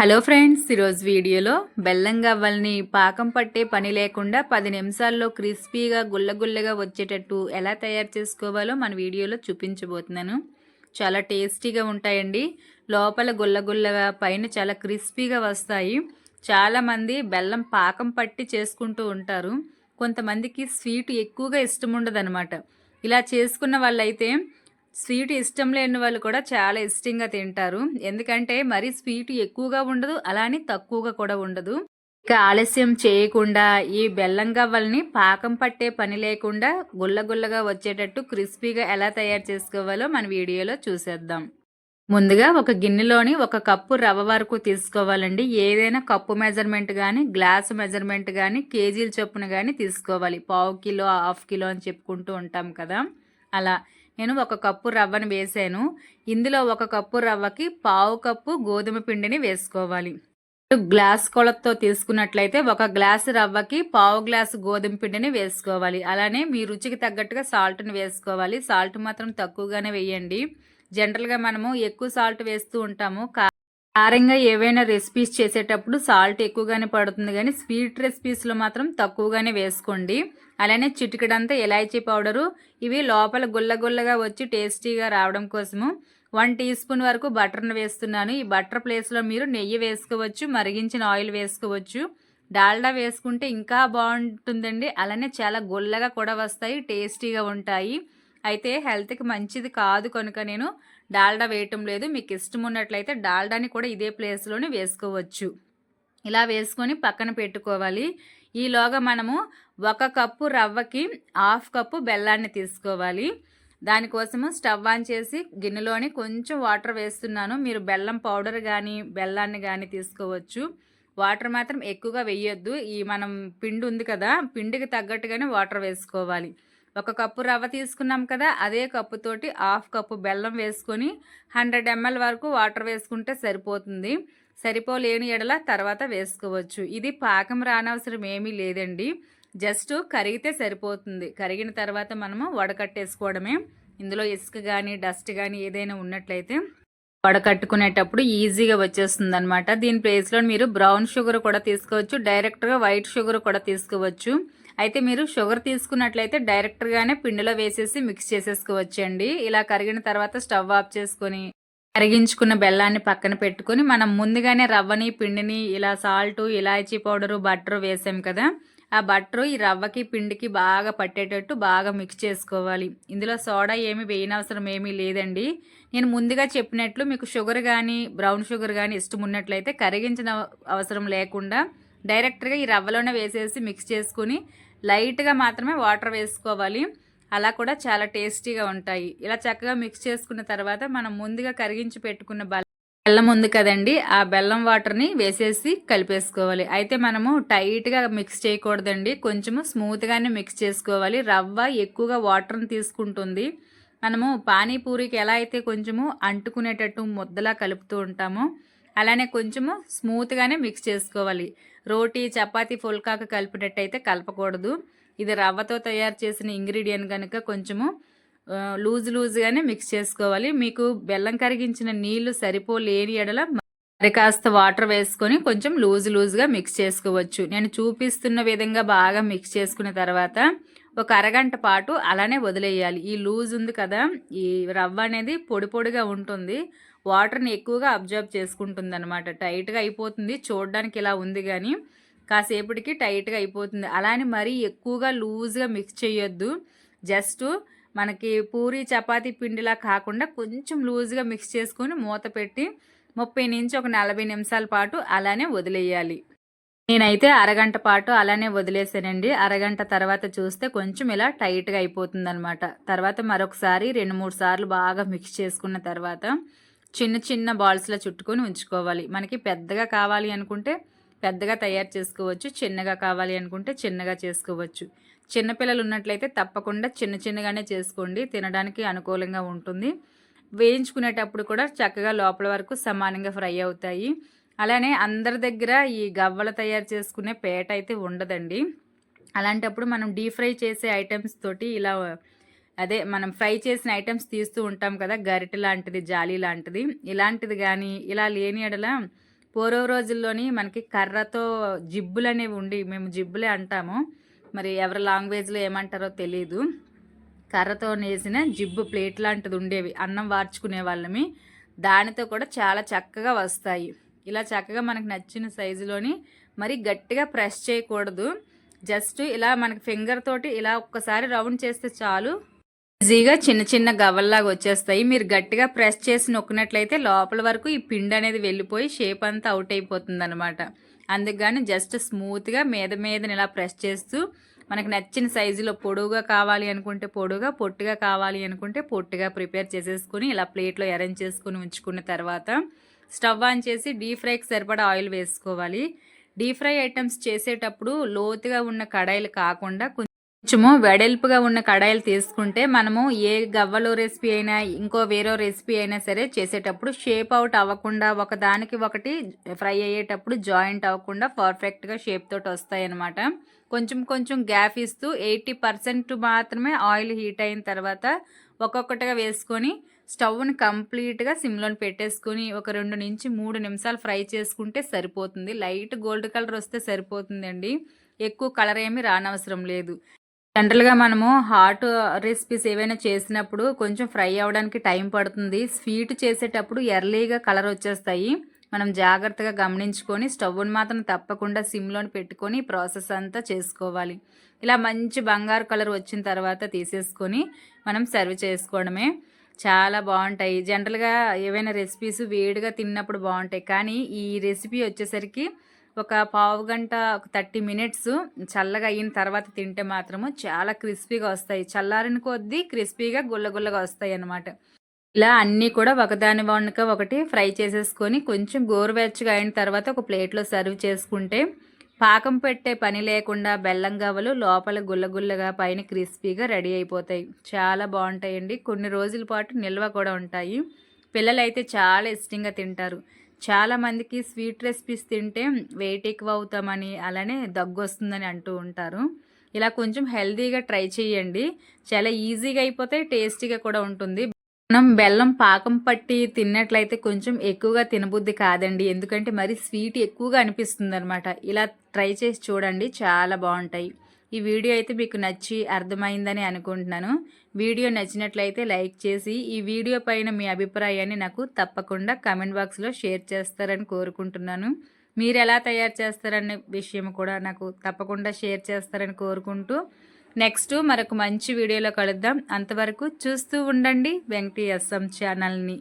Hello friends ఈరోజు వీడియోలో బెల్లం గవ్వల్ని పాకం పట్టే పని లేకుండా పది నిమిషాల్లో క్రిస్పీగా గుల్లగుల్లగా వచ్చేటట్టు ఎలా తయారు చేసుకోవాలో మన వీడియోలో చూపించబోతున్నాను. చాలా టేస్టీగా ఉంటాయండి. లోపల గుల్లగుల్లగా పైన చాలా క్రిస్పీగా వస్తాయి. చాలామంది బెల్లం పాకం పట్టి చేసుకుంటూ ఉంటారు. కొంతమందికి స్వీట్ ఎక్కువగా ఇష్టం ఉండదనమాట ఇలా చేసుకున్న వాళ్ళైతే స్వీట్ ఇష్టం లేని వాళ్ళు కూడా చాలా ఇష్టంగా తింటారు. ఎందుకంటే మరి స్వీట్ ఎక్కువగా ఉండదు అలానే తక్కువగా కూడా ఉండదు. ఇక ఆలస్యం చేయకుండా ఈ బెల్లం గవ్వల్ని పాకం పట్టే పని లేకుండా గుల్లగుల్లగా వచ్చేటట్టు క్రిస్పీగా ఎలా తయారు చేసుకోవాలో మన వీడియోలో చూసేద్దాం. ముందుగా ఒక గిన్నెలోని ఒక కప్పు రవ్వ వరకు తీసుకోవాలండి. ఏదైనా కప్పు మెజర్మెంట్ కానీ గ్లాస్ మెజర్మెంట్ కానీ కేజీల చొప్పున కానీ తీసుకోవాలి. పావు కిలో హాఫ్ కిలో అని చెప్పుకుంటూ ఉంటాం కదా. అలా నేను ఒక కప్పు రవ్వను వేసాను. ఇందులో ఒక కప్పు రవ్వకి పావు కప్పు గోధుమ పిండిని వేసుకోవాలి. గ్లాస్ కొలతో తీసుకున్నట్లయితే ఒక గ్లాస్ రవ్వకి పావు గ్లాసు గోధుమ పిండిని వేసుకోవాలి. అలానే మీ రుచికి తగ్గట్టుగా సాల్ట్ని వేసుకోవాలి. సాల్ట్ మాత్రం తక్కువగానే వేయండి. జనరల్గా మనము ఎక్కువ సాల్ట్ వేస్తూ ఉంటాము. కారంగా ఏవైనా రెసిపీస్ చేసేటప్పుడు సాల్ట్ ఎక్కువగానే పడుతుంది కానీ స్వీట్ రెసిపీస్లో మాత్రం తక్కువగానే వేసుకోండి. అలానే చిటికడంతా ఇలాచీ పౌడరు ఇవి లోపల గుల్లగుల్లగా వచ్చి టేస్టీగా రావడం కోసము. వన్ టీ స్పూన్ వరకు బటర్ను వేస్తున్నాను. ఈ బటర్ ప్లేస్లో మీరు నెయ్యి వేసుకోవచ్చు మరిగించిన ఆయిల్ వేసుకోవచ్చు. డాల్డా వేసుకుంటే ఇంకా బాగుంటుందండి. అలానే చాలా గుల్లగా కూడా వస్తాయి టేస్టీగా ఉంటాయి. అయితే హెల్త్కి మంచిది కాదు కనుక నేను డాల్డా వేయటం లేదు. మీకు ఇష్టం ఉన్నట్లయితే డాల్డాని కూడా ఇదే ప్లేస్లోనే వేసుకోవచ్చు. ఇలా వేసుకొని పక్కన పెట్టుకోవాలి. ఈలోగా మనము ఒక కప్పు రవ్వకి హాఫ్ కప్పు బెల్లాన్ని తీసుకోవాలి. దానికోసము స్టవ్ ఆన్ చేసి గిన్నెలోని కొంచెం వాటర్ వేస్తున్నాను. మీరు బెల్లం పౌడర్ కానీ బెల్లాన్ని కానీ తీసుకోవచ్చు. వాటర్ మాత్రం ఎక్కువగా వేయొద్దు. ఈ మనం పిండి ఉంది కదా పిండికి తగ్గట్టుగానే వాటర్ వేసుకోవాలి. ఒక కప్పు రవ్వ తీసుకున్నాం కదా అదే కప్పుతోటి హాఫ్ కప్పు బెల్లం వేసుకొని హండ్రెడ్ ఎంఎల్ వరకు వాటర్ వేసుకుంటే సరిపోతుంది. సరిపోలేని ఎడల తర్వాత వేసుకోవచ్చు. ఇది పాకం రానవసరం ఏమీ లేదండి. జస్ట్ కరిగితే సరిపోతుంది. కరిగిన తర్వాత మనము వడకట్టేసుకోవడమే. ఇందులో ఇసుక కానీ డస్ట్ కానీ ఏదైనా ఉన్నట్లయితే వడకట్టుకునేటప్పుడు ఈజీగా వచ్చేస్తుంది అనమాట దీని ప్లేస్లో మీరు బ్రౌన్ షుగర్ కూడా తీసుకోవచ్చు. డైరెక్ట్గా వైట్ షుగర్ కూడా తీసుకోవచ్చు. అయితే మీరు షుగర్ తీసుకున్నట్లయితే డైరెక్ట్గానే పిండిలో వేసేసి మిక్స్ చేసేసుకోవచ్చండి. ఇలా కరిగిన తర్వాత స్టవ్ ఆఫ్ చేసుకొని కరిగించుకున్న బెల్లాన్ని పక్కన పెట్టుకొని మనం ముందుగానే రవ్వని పిండిని ఇలా సాల్ట్ ఇలాచీ పౌడరు బటర్ వేసాం కదా. ఆ బట్టరు ఈ రవ్వకి పిండికి బాగా పట్టేటట్టు బాగా మిక్స్ చేసుకోవాలి. ఇందులో సోడా ఏమి వేయనవసరం ఏమీ లేదండి. నేను ముందుగా చెప్పినట్లు మీకు షుగర్ కానీ బ్రౌన్ షుగర్ కానీ ఇష్టం ఉన్నట్లయితే కరిగించిన అవసరం లేకుండా డైరెక్ట్గా ఈ రవ్వలోనే వేసేసి మిక్స్ చేసుకుని లైట్గా మాత్రమే వాటర్ వేసుకోవాలి. అలా కూడా చాలా టేస్టీగా ఉంటాయి. ఇలా చక్కగా మిక్స్ చేసుకున్న తర్వాత మనం ముందుగా కరిగించి పెట్టుకున్న బెల్లం ఉంది కదండి ఆ బెల్లం వాటర్ని వేసేసి కలిపేసుకోవాలి. అయితే మనము టైట్గా మిక్స్ చేయకూడదండి. కొంచెము స్మూత్గానే మిక్స్ చేసుకోవాలి. రవ్వ ఎక్కువగా వాటర్ని తీసుకుంటుంది. మనము పానీపూరికి ఎలా అయితే కొంచెము అంటుకునేటట్టు ముద్దలా కలుపుతూ ఉంటామో అలానే కొంచెము స్మూత్గానే మిక్స్ చేసుకోవాలి. రోటీ చపాతి ఫుల్కాకు కలిపినట్టయితే కలపకూడదు. ఇది రవ్వతో తయారు చేసిన ఇంగ్రీడియంట్ కనుక కొంచెము లూజ్ లూజ్గానే మిక్స్ చేసుకోవాలి. మీకు బెల్లం కరిగించిన నీళ్ళు సరిపోలేని ఎడల మరి కాస్త వాటర్ వేసుకొని కొంచెం లూజ్ లూజ్గా మిక్స్ చేసుకోవచ్చు. నేను చూపిస్తున్న విధంగా బాగా మిక్స్ చేసుకున్న తర్వాత ఒక అరగంట పాటు అలానే వదిలేయాలి. ఈ లూజ్ ఉంది కదా ఈ రవ్వ అనేది పొడి పొడిగా ఉంటుంది. వాటర్ని ఎక్కువగా అబ్జర్వ్ చేసుకుంటుంది అనమాట టైట్గా అయిపోతుంది. చూడడానికి ఇలా ఉంది కానీ కాసేపటికి టైట్గా అయిపోతుంది. అలానే మరీ ఎక్కువగా లూజ్గా మిక్స్ చేయొద్దు. జస్ట్ మనకి పూరి చపాతీ పిండిలా కాకుండా కొంచెం లూజ్గా మిక్స్ చేసుకొని మూత పెట్టి ముప్పై నుంచి ఒక నలభై నిమిషాల పాటు అలానే వదిలేయాలి. నేనైతే అరగంట పాటు అలానే వదిలేసానండి. అరగంట తర్వాత చూస్తే కొంచెం ఇలా టైట్గా అయిపోతుంది అనమాట తర్వాత మరొకసారి రెండు మూడు సార్లు బాగా మిక్స్ చేసుకున్న తర్వాత చిన్న చిన్న బాల్స్లో చుట్టుకొని ఉంచుకోవాలి. మనకి పెద్దగా కావాలి అనుకుంటే పెద్దగా తయారు చేసుకోవచ్చు చిన్నగా కావాలి అనుకుంటే చిన్నగా చేసుకోవచ్చు. చిన్నపిల్లలు ఉన్నట్లయితే తప్పకుండా చిన్న చిన్నగానే చేసుకోండి. తినడానికి అనుకూలంగా ఉంటుంది. వేయించుకునేటప్పుడు కూడా చక్కగా లోపల వరకు సమానంగా ఫ్రై అవుతాయి. అలానే అందరి దగ్గర ఈ గవ్వలు తయారు చేసుకునే పేట అయితే ఉండదండి. అలాంటప్పుడు మనం డీప్ ఫ్రై చేసే ఐటమ్స్ తోటి ఇలా అదే మనం ఫ్రై చేసిన ఐటమ్స్ తీస్తూ ఉంటాం కదా గరిటె లాంటిది జాలి లాంటిది. ఇలాంటిది కానీ ఇలా లేని ఎడల పూర్వ రోజుల్లోని మనకి కర్రతో జిబ్బులు అనేవి ఉండి మేము జిబ్బులే అంటాము. మరి ఎవరి లాంగ్వేజ్లో ఏమంటారో తెలియదు కర్రతో నేసిన జిబ్బు ప్లేట్ లాంటిది ఉండేవి అన్నం వార్చుకునే వాళ్ళమి. దానితో కూడా చాలా చక్కగా వస్తాయి. ఇలా చక్కగా మనకు నచ్చిన సైజులోని మరి గట్టిగా ప్రెస్ చేయకూడదు. జస్ట్ ఇలా మనకి ఫింగర్ తోటి ఇలా ఒక్కసారి రౌండ్ చేస్తే చాలు. ఈజీగా చిన్న చిన్న గవ్వల్లాగా వచ్చేస్తాయి. మీరు గట్టిగా ప్రెస్ చేసి నొక్కినట్లయితే లోపల వరకు ఈ పిండి అనేది వెళ్ళిపోయి షేప్ అంతా అవుట్ అయిపోతుంది అనమాట అందుకని జస్ట్ స్మూత్గా మీద మీదని ఇలా ప్రెస్ చేస్తూ మనకు నచ్చిన సైజులో పొడువుగా కావాలి అనుకుంటే పొడుగా పొట్టుగా కావాలి అనుకుంటే పొట్టుగా ప్రిపేర్ చేసేసుకుని ఇలా ప్లేట్లో అరేంజ్ చేసుకుని ఉంచుకున్న తర్వాత స్టవ్ ఆన్ చేసి డీప్ ఫ్రైకి సరిపడా ఆయిల్ వేసుకోవాలి. డీప్ ఫ్రై ఐటమ్స్ చేసేటప్పుడు లోతుగా ఉన్న కడాయిలు కాకుండా కొంచెము వెడల్పుగా ఉన్న కడాయిలు తీసుకుంటే మనము ఏ గవ్వలో రెసిపీ అయినా ఇంకో వేరే రెసిపీ అయినా సరే చేసేటప్పుడు షేప్ అవుట్ అవ్వకుండా ఒకదానికి ఒకటి ఫ్రై అయ్యేటప్పుడు జాయింట్ అవ్వకుండా పర్ఫెక్ట్గా షేప్ తోటి వస్తాయి అన్నమాట. కొంచెం కొంచెం గ్యాప్ ఇస్తూ ఎయిటీ పర్సెంట్ మాత్రమే ఆయిల్ హీట్ అయిన తర్వాత ఒక్కొక్కటిగా వేసుకొని స్టవ్ని కంప్లీట్గా సిమ్లోని పెట్టేసుకొని ఒక రెండు నుంచి మూడు నిమిషాలు ఫ్రై చేసుకుంటే సరిపోతుంది. లైట్ గోల్డ్ కలర్ వస్తే సరిపోతుందండి. ఎక్కువ కలర్ ఏమీ రానవసరం లేదు. జనరల్గా మనము హాట్ రెసిపీస్ ఏవైనా చేసినప్పుడు కొంచెం ఫ్రై అవ్వడానికి టైం పడుతుంది. స్వీట్ చేసేటప్పుడు ఎర్లీగా కలర్ వచ్చేస్తాయి. మనం జాగ్రత్తగా గమనించుకొని స్టవ్ని మాత్రం తప్పకుండా సిమ్లోని పెట్టుకొని ప్రాసెస్ అంతా చేసుకోవాలి. ఇలా మంచి బంగారు కలర్ వచ్చిన తర్వాత తీసేసుకొని మనం సర్వ్ చేసుకోవడమే. చాలా బాగుంటాయి. జనరల్గా ఏవైనా రెసిపీస్ వేడిగా తిన్నప్పుడు బాగుంటాయి. కానీ ఈ రెసిపీ వచ్చేసరికి ఒక పావు గంట ఒక థర్టీ మినిట్స్ చల్లగా అయిన తర్వాత తింటే మాత్రము చాలా క్రిస్పీగా వస్తాయి. చల్లారిన కొద్దీ క్రిస్పీగా గుల్లగుల్లగా వస్తాయి అన్నమాట. ఇలా అన్నీ కూడా ఒకదాని వంక ఒకటి ఫ్రై చేసేసుకొని కొంచెం గోరువెచ్చగా అయిన తర్వాత ఒక ప్లేట్లో సర్వ్ చేసుకుంటే పాకం పెట్టే పని లేకుండా బెల్లం గవ్వలు లోపల గుల్లగుల్లగా పైన క్రిస్పీగా రెడీ అయిపోతాయి. చాలా బాగుంటాయండి. కొన్ని రోజుల పాటు నిల్వ కూడా ఉంటాయి. పిల్లలైతే చాలా ఇష్టంగా తింటారు. చాలామందికి స్వీట్ రెసిపీస్ తింటే వెయిట్ ఎక్కువ అవుతామని అలానే దగ్గు వస్తుందని అంటూ ఉంటారు. ఇలా కొంచెం హెల్తీగా ట్రై చేయండి చాలా ఈజీగా అయిపోతే టేస్టీగా కూడా ఉంటుంది. మనం బెల్లం పాకం పట్టి తిన్నట్లయితే కొంచెం ఎక్కువగా తినబుద్ధి కాదండి. ఎందుకంటే మరి స్వీట్ ఎక్కువగా అనిపిస్తుంది అనమాట ఇలా ట్రై చేసి చూడండి. చాలా బాగుంటాయి. ఈ వీడియో అయితే మీకు నచ్చి అర్థమైందని అనుకుంటున్నాను. వీడియో నచ్చినట్లయితే లైక్ చేసి ఈ వీడియో పైన మీ అభిప్రాయాన్ని నాకు తప్పకుండా కమెంట్ బాక్స్లో షేర్ చేస్తారని కోరుకుంటున్నాను. మీరు ఎలా తయారు చేస్తారనే విషయం కూడా నాకు తప్పకుండా షేర్ చేస్తారని కోరుకుంటూ నెక్స్ట్ మరొక మంచి వీడియోలో కలుద్దాం. అంతవరకు చూస్తూ ఉండండి వెంకటీ ఎస్ఎం ఛానల్ని.